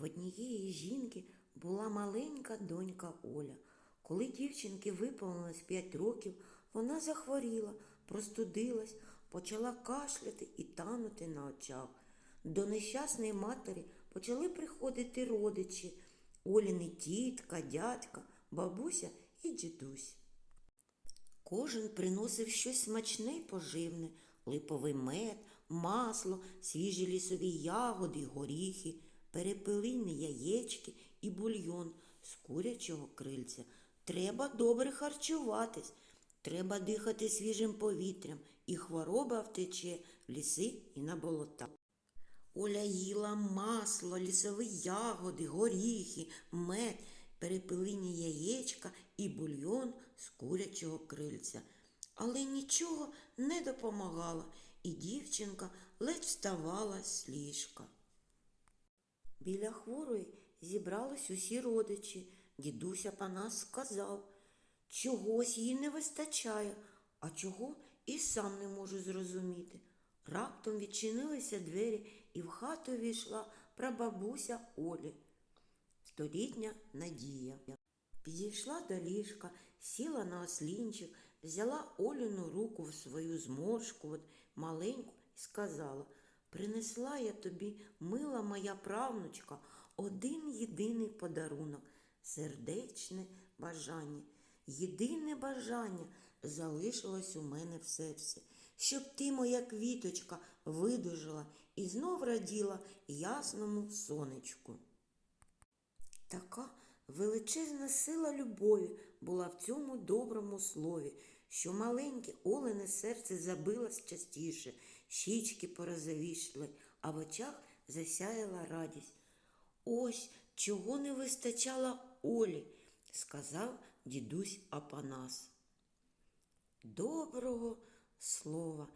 В однієї жінки була маленька донька Оля. Коли дівчинки виповнилось 5 років, вона захворіла, простудилась, почала кашляти і танути на очах. До нещасної матері почали приходити родичі Оліни тітка, дядька, бабуся і дідусь. Кожен приносив щось смачне й поживне, липовий мед, масло, свіжі лісові ягоди, горіхи, перепелині яєчки і бульйон з курячого крильця. Треба добре харчуватись, треба дихати свіжим повітрям, і хвороба втече в ліси і на болота. Оля їла масло, лісові ягоди, горіхи, мед, перепелині яєчка і бульйон з курячого крильця. Але нічого не допомагало, і дівчинка ледь вставала з ліжка. Біля хворої зібрались усі родичі. Дідуся Панас сказав, чогось їй не вистачає, а чого і сам не можу зрозуміти. Раптом відчинилися двері, і в хату війшла прабабуся Олі. Столітня Надія. Підійшла до ліжка, сіла на ослінчик, взяла Оліну руку в свою зморшку, от, маленьку, і сказала Принесла я тобі, мила моя правнучка, один єдиний подарунок, сердечне бажання. Єдине бажання залишилось у мене в серці, щоб ти, моя квіточка, видужила і знов раділа ясному сонечку. Така величезна сила любові була в цьому доброму слові, що маленьке олене серце забилось частіше, щічки порозовішли, а в очах засяяла радість. Ось чого не вистачало Олі, сказав дідусь Апанас. Доброго слова